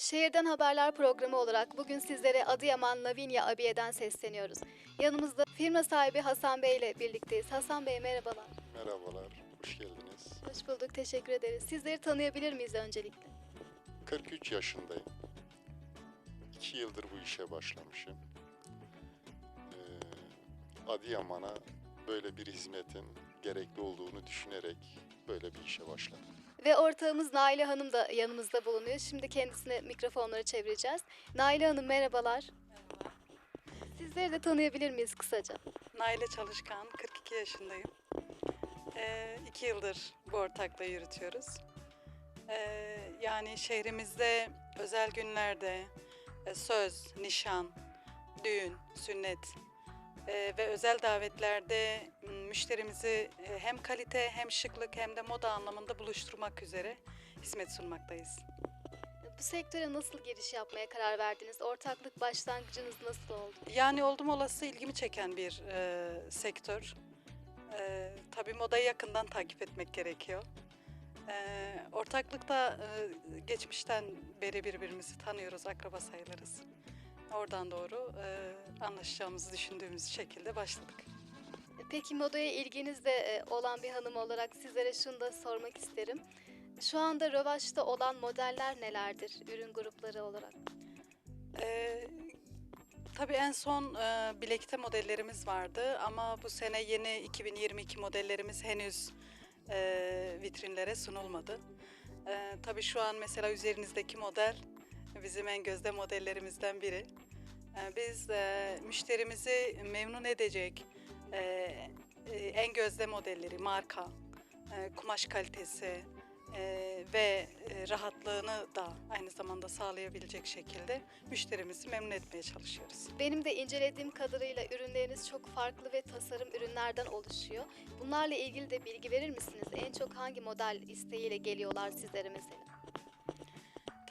Şehirden Haberler programı olarak bugün sizlere Adıyaman Lavinia Abiye'den sesleniyoruz. Yanımızda firma sahibi Hasan Bey ile birlikteyiz. Hasan Bey merhabalar. Merhabalar, hoş geldiniz. Hoş bulduk, teşekkür ederiz. Sizleri tanıyabilir miyiz öncelikle? 43 yaşındayım. 2 yıldır bu işe başlamışım. Ee, Adıyaman'a böyle bir hizmetin gerekli olduğunu düşünerek böyle bir işe başladım. Ve ortağımız Naile Hanım da yanımızda bulunuyor. Şimdi kendisine mikrofonları çevireceğiz. Naile Hanım merhabalar. Sizleri de tanıyabilir miyiz kısaca? Naile Çalışkan, 42 yaşındayım. Ee, iki yıldır bu ortaklığı yürütüyoruz. Ee, yani şehrimizde özel günlerde e, söz, nişan, düğün, sünnet e, ve özel davetlerde müşterimizi e, hem kalite hem şıklık hem de moda anlamında buluşturmak üzere hizmet sunmaktayız. Bu sektöre nasıl giriş yapmaya karar verdiniz? Ortaklık başlangıcınız nasıl oldu? Yani oldum olası ilgimi çeken bir e, sektör. E, tabii modayı yakından takip etmek gerekiyor. E, ortaklıkta e, geçmişten beri birbirimizi tanıyoruz, akraba sayılırız. Oradan doğru e, anlaşacağımızı düşündüğümüz şekilde başladık. Peki modaya ilginiz de e, olan bir hanım olarak sizlere şunu da sormak isterim. Şu anda rövaşta olan modeller nelerdir ürün grupları olarak? Ee, tabii en son e, bilekte modellerimiz vardı ama bu sene yeni 2022 modellerimiz henüz e, vitrinlere sunulmadı. E, tabii şu an mesela üzerinizdeki model bizim en gözde modellerimizden biri. E, biz e, müşterimizi memnun edecek e, e, en gözde modelleri, marka, kumaş kalitesi, ve rahatlığını da aynı zamanda sağlayabilecek şekilde müşterimizi memnun etmeye çalışıyoruz. Benim de incelediğim kadarıyla ürünleriniz çok farklı ve tasarım ürünlerden oluşuyor. Bunlarla ilgili de bilgi verir misiniz? En çok hangi model isteğiyle geliyorlar sizlere mesela?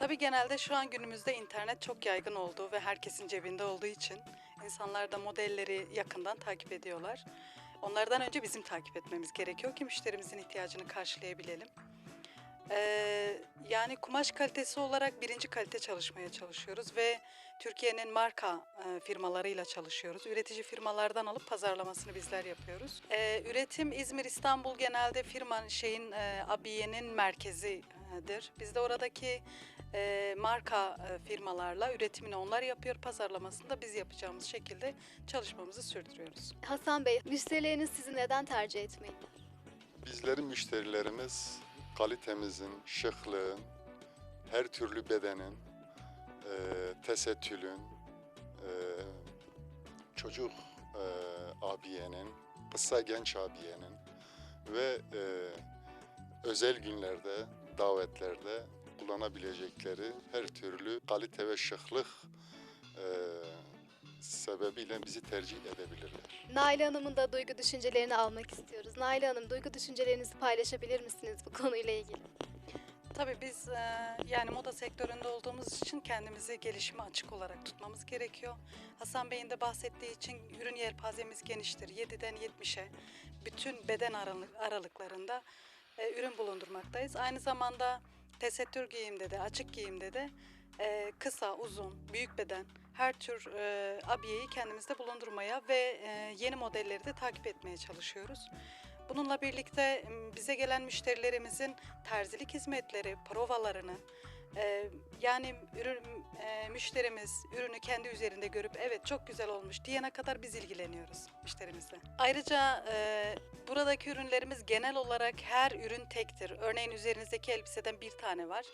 Tabii genelde şu an günümüzde internet çok yaygın olduğu ve herkesin cebinde olduğu için insanlar da modelleri yakından takip ediyorlar. Onlardan önce bizim takip etmemiz gerekiyor ki müşterimizin ihtiyacını karşılayabilelim. Ee, yani kumaş kalitesi olarak birinci kalite çalışmaya çalışıyoruz ve Türkiye'nin marka e, firmalarıyla çalışıyoruz. Üretici firmalardan alıp pazarlamasını bizler yapıyoruz. Ee, üretim İzmir, İstanbul genelde firmanın şeyin e, abiyenin merkezidir. Biz de oradaki e, marka e, firmalarla üretimini onlar yapıyor, pazarlamasını da biz yapacağımız şekilde çalışmamızı sürdürüyoruz. Hasan Bey, müşterileriniz sizi neden tercih etmeliler? Bizlerin müşterilerimiz kalitemizin, şıklığın, her türlü bedenin, e, tesettülün, e, çocuk e, abiyenin, kısa genç abiyenin ve e, özel günlerde, davetlerde kullanabilecekleri her türlü kalite ve şıklık e, sebebiyle bizi tercih edebilirler. Naile Hanım'ın da duygu düşüncelerini almak istiyoruz. Naile Hanım, duygu düşüncelerinizi paylaşabilir misiniz bu konuyla ilgili? Tabii biz e, yani moda sektöründe olduğumuz için kendimizi gelişime açık olarak tutmamız gerekiyor. Hasan Bey'in de bahsettiği için ürün yelpazemiz geniştir. 7'den 70'e bütün beden aralık, aralıklarında e, ürün bulundurmaktayız. Aynı zamanda tesettür giyimde de, açık giyimde de e, kısa, uzun, büyük beden her tür e, abiyeyi kendimizde bulundurmaya ve e, yeni modelleri de takip etmeye çalışıyoruz. Bununla birlikte bize gelen müşterilerimizin terzilik hizmetleri, provalarını, e, yani ürün, e, müşterimiz ürünü kendi üzerinde görüp evet çok güzel olmuş diyene kadar biz ilgileniyoruz müşterimizle. Ayrıca e, buradaki ürünlerimiz genel olarak her ürün tektir. Örneğin üzerinizdeki elbiseden bir tane var.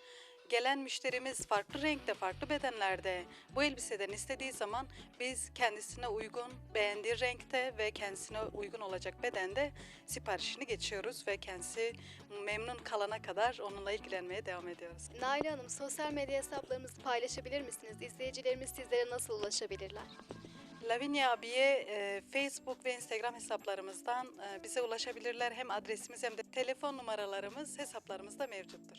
Gelen müşterimiz farklı renkte, farklı bedenlerde bu elbiseden istediği zaman biz kendisine uygun, beğendiği renkte ve kendisine uygun olacak bedende siparişini geçiyoruz ve kendisi memnun kalana kadar onunla ilgilenmeye devam ediyoruz. Naile Hanım, sosyal medya hesaplarımızı paylaşabilir misiniz? İzleyicilerimiz sizlere nasıl ulaşabilirler? Lavinia abiye e, Facebook ve Instagram hesaplarımızdan e, bize ulaşabilirler. Hem adresimiz hem de telefon numaralarımız hesaplarımızda mevcuttur.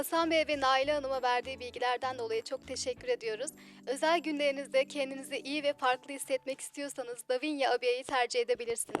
Hasan Bey ve Naile Hanım'a verdiği bilgilerden dolayı çok teşekkür ediyoruz. Özel günlerinizde kendinizi iyi ve farklı hissetmek istiyorsanız Davinya Abiye'yi tercih edebilirsiniz.